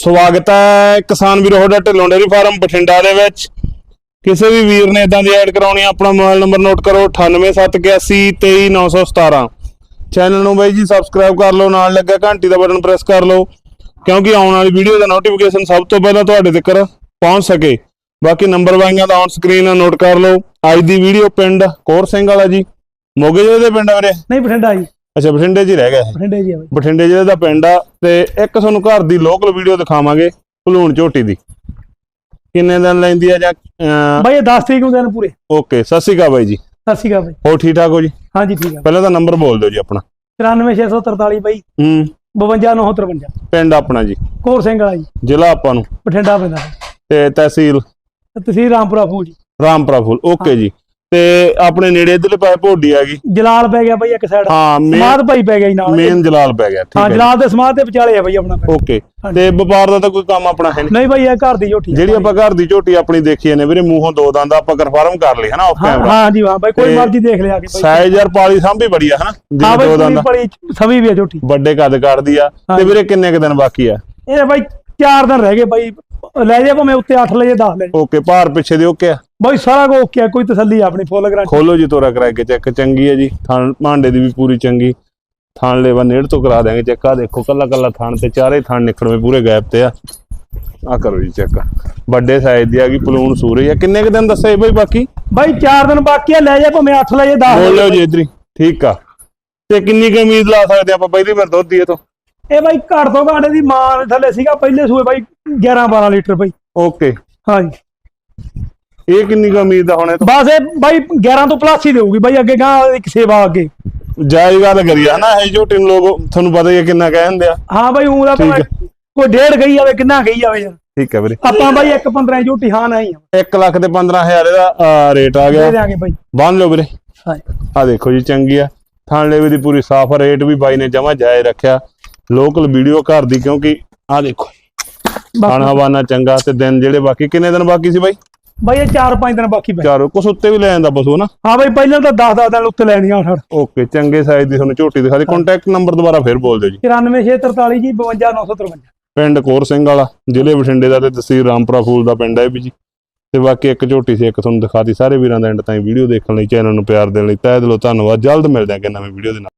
ਸਵਾਗਤ ਹੈ ਕਿਸਾਨ ਵੀਰੋ, ਤੁਹਾਡਾ ਢਿੱਲੋਂ ਡੇਅਰੀ ਫਾਰਮ ਬਠਿੰਡਾ ਦੇ ਵਿੱਚ। ਕਿਸੇ ਵੀ ਵੀਰ ਨੇ ਇਦਾਂ ਦੀ ਐਡ ਕਰਾਉਣੀ ਆਪਣਾ ਮੋਬਾਈਲ ਨੰਬਰ ਨੋਟ ਕਰੋ 9871823917 ਚੈਨਲ ਨੂੰ ਬਾਈ ਜੀ ਸਬਸਕ੍ਰਾਈਬ ਕਰ ਲਓ, ਨਾਲ ਲੱਗਾ ਘੰਟੀ ਦਾ ਬਟਨ ਪ੍ਰੈਸ ਕਰ ਲਓ, ਕਿਉਂਕਿ ਆਉਣ ਵਾਲੀ ਵੀਡੀਓ ਦਾ ਨੋਟੀਫਿਕੇਸ਼ਨ ਸਭ ਤੋਂ ਪਹਿਲਾਂ ਤੁਹਾਡੇ ਤੱਕ ਪਹੁੰਚ ਸਕੇ। ਬਾਕੀ ਨੰਬਰ ਵਾਈਆਂ ਦਾ ਔਨ ਸਕਰੀਨ ਨੋਟ ਕਰ ਲਓ। ਅੱਜ ਦੀ ਵੀਡੀਓ ਪਿੰਡ ਕੋਰ ਸਿੰਘ ਵਾਲਾ ਜੀ। ਮੋਗੇ ਜ਼ਿਲ੍ਹੇ ਦੇ ਪਿੰਡ ਆ ਵੀਰੇ? ਨਹੀਂ, ਬਠਿੰਡਾ ਜੀ। ਅੱਛਾ ਬਠਿੰਡੇ 'ਚ ਹੀ ਰਹਿ ਗਿਆ ਇਹ? ਬਠਿੰਡੇ ਜੀ ਆ ਬਾਈ। ਬਠਿੰਡੇ ਜ਼ਿਲ੍ਹੇ ਦਾ ਪਿੰਡ ਆ ਤੇ ਇੱਕ ਤੁਹਾਨੂੰ ਘਰ ਦੀ ਲੋਕਲ ਵੀਡੀਓ ਦਿਖਾਵਾਂਗੇ ਭਲੂਣ ਝੋਟੀ ਦੀ। ਕਿੰਨੇ ਦਿਨ ਲੈਂਦੀ ਆ ਜਾਂ ਬਾਈ ਇਹ 10 ਤਰੀਕ ਨੂੰ ਦਿਨ ਪੂਰੇ। ਓਕੇ ਸਤਿ ਸ਼੍ਰੀ ਅਕਾਲ ਬਾਈ ਜੀ। ਸਤਿ ਸ਼੍ਰੀ ਅਕਾਲ ਬਾਈ। ਹੋਰ ਠੀਕ ਠਾਕ ਹੋ ਜੀ? ਹਾਂਜੀ ਠੀਕ ਆ। ਪਹਿਲਾਂ ਤਾਂ ਨੰਬਰ ਬੋਲ ਦਿਓ ਜੀ ਆਪਣਾ। 94643 ਬਾਈ। ਹੂੰ। 52953 ਪਿੰਡ ਆਪਣਾ ਜੀ। ਕੋਰ ਸਿੰਘ ਵਾਲਾ ਜੀ। ਜ਼ਿਲ੍ਹਾ ਆਪਾਂ ਨੂੰ। ਬਠਿੰਡਾ ਪੈਂਦਾ। ਤੇ ਤਹਿਸੀਲ? ਤਹਿਸੀਲ ਰਾਮਪੁਰਾ ਫੂਲ ਜੀ। ਰਾਮਪੁਰਾ ਫੁੱਲ। ਓਕੇ ਜੀ। ਤੇ ਆਪਣੇ ਨੇੜੇ ਇਧਰਲੇ ਪਾਸੇ ਭੋਡੀ ਆ ਗਈ। ਜਲਾਲ ਪੈ ਗਿਆ ਬਾਈ ਇੱਕ ਸਾਈਡ ਹਾਂ ਸਮਾਦ ਭਾਈ ਪੈ ਗਿਆ ਜੀ ਨਾਲ। ਮੇਨ ਜਲਾਲ ਪੈ ਗਿਆ ਹਾਂ ਠੀਕ ਹੈ ਜਲਾਲ ਦੇ ਸਮਾਦ ਦੇ ਵਿਚਾਲੇ ਆ ਬਾਈ ਆਪਣਾ। ਓਕੇ। ਤੇ ਵਪਾਰ ਦਾ ਤਾਂ ਕੋਈ ਕੰਮ ਆਪਣਾ ਹੈ ਨਹੀਂ। ਨਹੀਂ ਬਾਈ ਇਹ ਘਰ ਦੀ ਝੋਟੀ। ਜਿਹੜੀ ਆਪਾਂ ਘਰ ਦੀ ਝੋਟੀ ਆਪਣੀ ਦੇਖੀ ਨੇ ਵੀਰੇ ਮੂੰਹੋਂ ਦੋ ਦੰਦ ਆਪਾਂ ਕਨਫਰਮ ਕਰ ਲਈ ਹਨਾ ਆਫ ਹਾਂ ਕੈਮਰਾ ਹਾਂ ਜੀ ਹਾਂ ਬਾਈ ਕੋਈ ਤੇ ਮਰਜ਼ੀ ਦੇਖ ਲਿਆ ਕੇ ਬਾਈ। ਸਾਈਜ਼ ਯਾਰ ਪਾਲੀ ਸਾਂਭੀ ਬੜੀ ਆ ਹਨਾ ਹਾਂ ਬਾਈ ਦੋ ਪੂਰੀ ਦੰਦ ਬੜੀ ਸਵੀ ਵੀ ਆ ਝੋਟੀ। ਵੱਡੇ ਕੱਦ ਕੱਢਦੀ ਆ ਤੇ। ਵੀਰੇ ਕਿੰਨੇ ਕੁ ਦਿਨ ਬਾਕੀ ਆ? ਇਹ ਬਾਈ 4 ਦਿਨ ਰਹਿ ਗਏ ਬਾਈ ਲੈ ਜਾ ਭਾਵੇਂ ਉੱਤੇ 8 ਲੈ ਜਾ 10 ਲੈ ਜਾ। ਓਕੇ ਭਾਰ ਪਿੱਛੇ ਦੇ ਓਕੇ ਆ? ਬਾਈ ਸਾਰਾ ਕੋ ਓਕੇ ਆ ਕੋਈ ਤਸੱਲੀ ਆ ਆਪਣੀ ਫੁੱਲ ਗਰੰਟੀ ਖੋਲੋ ਜੀ ਤੋਰਾ ਕਰਾ ਕੇ ਚੈੱਕ ਚੰਗੀ ਹੈ ਜੀ। ਥਣ ਭਾਂਡੇ ਦੀ ਵੀ ਪੂਰੀ ਚੰਗੀ। ਥਣ ਲੈਵਾ ਨੇੜ ਤੋਂ ਕਰਾ ਦਿਆਂਗੇ ਚੈੱਕ ਆ ਦੇਖੋ ਕੱਲਾ ਕੱਲਾ ਥਣ ਤੇ ਚਾਰੇ ਥਣ ਨਿਕੜਵੇਂ ਪੂਰੇ ਗੈਪ ਤੇ ਆ। ਆ ਕਰੋ ਜੀ ਚੈੱਕ। ਵੱਡੇ ਸਾਈਜ਼ ਦੀ ਆ ਗਈ ਪਲੂਨ ਸੂਰਜ ਆ। ਕਿੰਨੇ ਕੁ ਦਿਨ ਦੱਸੇ ਬਈ ਬਾਕੀ? ਬਾਈ 4 ਦਿਨ ਬਾਕੀ ਆ ਲੈ ਜਾ ਭਾਵੇਂ 8 ਲੈ ਜਾ 10 ਬੋਲ ਲਿਓ ਜੀ ਇਧਰ ਠੀਕ ਆ। ਤੇ ਕਿੰਨੀ ਕੁ ਉਮੀਦ ਲਾ ਸਕਦੇ ਆਪਾਂ ਪਹਿਲੀ ਵਾਰ ਦੁੱਧ ਦੀਏ ਤੋਂ। ਇਹ ਬਾਈ ਘੱਟ ਤੋਂ ਘੱਟ ਦੀ ਮਾਂ ਦੇ ਥੱਲੇ ਸੀਗਾ ਪਹਿਲੇ ਸੂਏ ਬਾਈ 11 12 ਲੀਟਰ ਬਾਈ। ਓਕੇ ਹਾਂਜੀ। ਇਹ ਕਿੰਨੀ ਕੁ ਉਮੀਦ ਆ ਹੁਣੇ ਤੋਂ? ਬਸ ਇਹ ਬਾਈ 11 ਤੋਂ ਪਲੱਸ ਹੀ ਦੇਊਗੀ ਬਾਈ ਅੱਗੇ ਗਾਂ ਇੱਕ ਸੇਵਾ ਅੱਗੇ। ਜਾਇਜ਼ ਗੱਲ ਕਰੀ ਆ ਨਾ ਇਹ ਝੋਟੀ ਨੂੰ ਲੋਕ ਤੁਹਾਨੂੰ ਪਤਾ ਹੀ ਹੈ ਕਿੰਨਾ ਕਹਿੰਦੇ ਆ। ਹਾਂ ਬਾਈ ਊਂ ਦਾ ਠੀਕ ਭਾਵੇਂ ਕੋਈ ਡੇਢ ਗਈ ਜਾਵੇ ਕਿੰਨਾ ਗਈ ਜਾਵੇ ਯਾਰ। ਠੀਕ ਹੈ ਵੀਰੇ। ਆਪਾਂ ਬਾਈ ਇੱਕ 15 ਝੋਟੀ ਹਾਂ ਨਹੀਂ ਆ। 1 ਲੱਖ ਤੇ 15000 ਇਹਦਾ ਰੇਟ ਆ ਦੇ ਗਿਆ ਦਿਆਂਗੇ ਬਾਈ। ਬੰਨ ਲਓ ਵੀਰੇ। ਹਾਂਜੀ। ਆ ਦੇਖੋ ਜੀ ਚੰਗੀ ਆ। ਥਾਣ ਲੇਵੇ ਦੀ ਪੂਰੀ ਸਾਫ਼ ਰੇਟ ਵੀ ਬਾਈ ਨੇ ਜਮਾ ਜਾਇ ਰੱਖਿਆ। ਲੋਕਲ ਵੀਡੀਓ ਘਰ ਦੀ ਕਿਉਂਕਿ ਆ ਦੇਖੋ ਖਾਣ ਹਵਾਨਾ ਚੰਗਾ ਤੇ ਦਿਨ ਜਿਹੜੇ ਬਾਕੀ ਕਿੰਨੇ ਦਿਨ ਬਾਕੀ ਸੀ ਬਾਈ? ਬਾਈ ਇਹ 4-5 ਦਿਨ ਬਾਕੀ ਪਏ। ਚਾਰੋ ਕੁਛ ਉੱਤੇ ਵੀ ਲੈ ਜਾਂਦਾ ਪਸ਼ੂ ਨਾ? ਹਾਂ ਬਾਈ ਪਹਿਲਾਂ ਤਾਂ 10-10 ਦਿਨ ਉੱਤੇ ਲੈਣੀਆਂ ਛੜ ਓਕੇ ਚੰਗੇ ਸਾਈਜ਼ ਦੀ ਤੁਹਾਨੂੰ ਝੋਟੀ ਦਿਖਾ ਦੇ ਕੰਟੈਕਟ ਨੰਬਰ ਦੁਬਾਰਾ ਫਿਰ ਬੋਲ ਦਿਓ ਜੀ। 94643 ਜੀ 52953 ਪਿੰਡ ਕੋਰ ਸਿੰਘ ਵਾਲਾ ਜ਼ਿਲ੍ਹੇ ਬਠਿੰਡੇ ਦਾ ਤੇ ਤਹਿਸੀਲ ਰਾਮਪੁਰਾ ਫੂਲ ਦਾ ਪਿੰਡ ਹੈ ਵੀ ਜੀ। ਤੇ ਬਾਕੀ ਇੱਕ ਝੋਟੀ ਸੀ ਇੱਕ ਤੁਹਾਨੂੰ ਦਿਖਾਤੀ ਸਾਰੇ ਵੀਰਾਂ ਦਾ ਐਂਡ ਤਾਈਂ ਵੀਡੀਓ ਦੇਖਣ ਲਈ ਚੈਨਲ ਨੂੰ ਪਿਆਰ ਦੇਣ ਲਈ। ਤਹਿ ਦਿਲੋਂ ਧੰਨਵਾਦ। ਜਲਦ ਮਿਲਦੇ ਕਿ ਨਵੀਂ ਵੀਡੀਓ ਦੇ ਨਾਲ।